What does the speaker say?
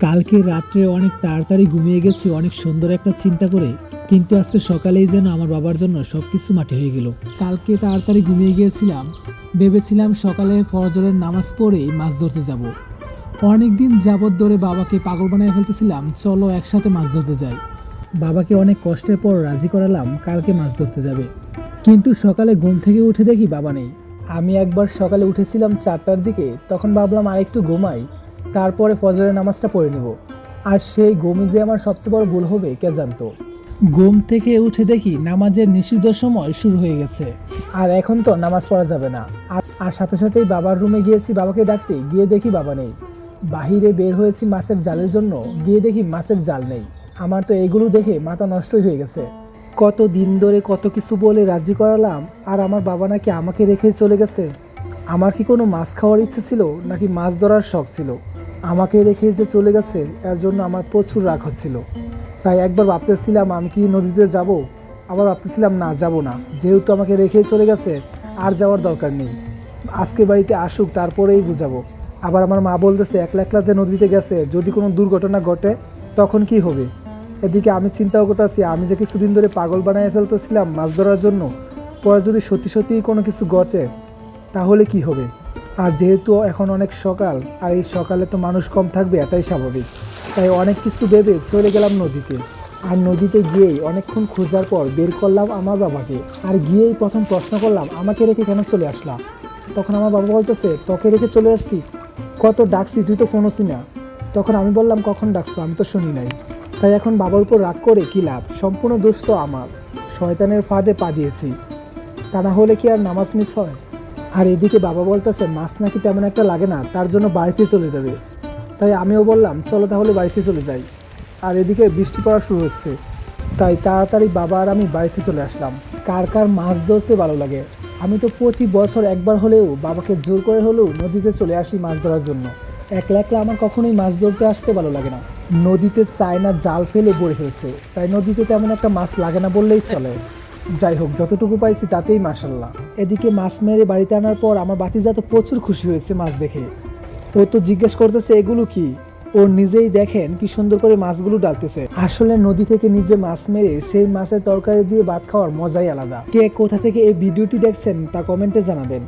কালকে রাত্রে অনেক তাড়াতাড়ি ঘুমিয়ে গেছি, অনেক সুন্দর একটা চিন্তা করে। কিন্তু আজকে সকালেই যেন আমার বাবার জন্য সব কিছু মাটি হয়ে গেল। কালকে তাড়াতাড়ি ঘুমিয়ে গিয়েছিলাম। ভেবেছিলাম সকালে ফজরের নামাজ পড়েই মাছ ধরতে যাব। অনেক দিন যাবৎ ধরে বাবাকে পাগল বানিয়ে ফেলতেছিলাম, চলো একসাথে মাছ ধরতে যাই। বাবাকে অনেক কষ্টের পর রাজি করালাম, কালকে মাছ ধরতে যাবে। কিন্তু সকালে ঘুম থেকে উঠে দেখি বাবা নেই। আমি একবার সকালে উঠেছিলাম চারটার দিকে, তখন ভাবলাম আরেকটু ঘুমাই। তারপরে ফজরের নামাজটা পড়ে নেব। আর সেই ঘুমই যে আমার সবচেয়ে বড় ভুল হবে, কে জানতো? ঘুম থেকে উঠে দেখি নামাজের নিষিদ্ধ সময় শুরু হয়ে গেছে। আর এখন তো নামাজ পড়া যাবে না। আর আর সাথে সাথেই বাবার রুমে গিয়েছি বাবাকে ডাকতে, গিয়ে দেখি বাবা নেই। বাহিরে বের হয়েছি মাছের জালের জন্য, গিয়ে দেখি মাছের জাল নেই। আমার তো এগুলো দেখে মাথা নষ্টই হয়ে গেছে। কত দিন ধরে কত কিছু বলে রাজি করালাম, আর আমার বাবা নাকি আমাকে রেখে চলে গেছে। আমার কি কোনো মাছ খাওয়ার ইচ্ছে ছিল, নাকি মাছ ধরার শখ ছিল? আমাকে রেখে যে চলে গেছে এর জন্য আমার প্রচুর রাগ হচ্ছিল। তাই একবার ভাবতেছিলাম আমি কি নদীতে যাব? আবার ভাবতেছিলাম না, যাব না। যেহেতু আমাকে রেখে চলে গেছে, আর যাওয়ার দরকার নেই। আজকে বাড়িতে আসুক, তারপরেই বুঝাবো। আবার আমার মা বলতেছে, একলা একলা যে নদীতে গেছে, যদি কোনো দুর্ঘটনা ঘটে, তখন কি হবে? এদিকে আমি চিন্তাও করতেছি, আমি যে কিছুদিন ধরে পাগল বানিয়ে ফেলতেছিলাম মাছ ধরার জন্য, পরে যদি সত্যি সত্যি কোনো কিছু ঘটে, তাহলে কি হবে? আর যেহেতু এখন অনেক সকাল, আর এই সকালে তো মানুষ কম থাকবে, এটাই স্বাভাবিক। তাই অনেক কিছু ভেবে চলে গেলাম নদীতে। আর নদীতে গিয়েই অনেকক্ষণ খোঁজার পর বের করলাম আমার বাবাকে। আর গিয়েই প্রথম প্রশ্ন করলাম, আমাকে রেখে কেন চলে আসলাম তখন আমার বাবা বলতেছে, তোকে রেখে চলে আসছি, কত ডাকছি, তুই তো ফোনসি না। তখন আমি বললাম, কখন ডাকছো? আমি তো শুনি নাই। তাই এখন বাবার উপর রাগ করে কী লাভ? সম্পূর্ণ দোষ তো আমার। শয়তানের ফাঁদে পা দিয়েছি। তা না হলে কি আর নামাজ মিস হয়? আর এদিকে বাবা বলতেছে, মাছ নাকি তেমন একটা লাগে না, তার জন্য বাড়িতে চলে যাবে। তাই আমিও বললাম, চলো তাহলে বাড়িতে চলে যাই। আর এদিকে বৃষ্টি পড়া শুরু হচ্ছে। তাই তাড়াতাড়ি বাবা আর আমি বাড়িতে চলে আসলাম। কার কার মাছ ধরতে ভালো লাগে? আমি তো প্রতি বছর একবার হলেও বাবাকে জোর করে হলেও নদীতে চলে আসি মাছ ধরার জন্য। একলা একলা আমার কখনোই মাছ ধরতে আসতে ভালো লাগে না। নদীতে চায় না জাল ফেলে বয়ে ফেলছে। তাই নদীতে তেমন একটা মাছ লাগে না বললেই চলে। যাই হোক যতটুকু পাইছি তাতেই মাসাল্লাহ এদিকে মাছ মেরে বাড়িতে আনার পর আমার বাতিজা তো প্রচুর খুশি হয়েছে মাছ দেখে। ও তো জিজ্ঞেস করতেছে, এগুলো কি? ও নিজেই দেখেন কি সুন্দর করে মাছগুলো ডালতেছে। আসলে নদী থেকে নিজে মাছ মেরে সেই মাছের তরকারি দিয়ে ভাত খাওয়ার মজাই আলাদা। কে কোথা থেকে এই ভিডিওটি দেখছেন তা কমেন্টে জানাবেন।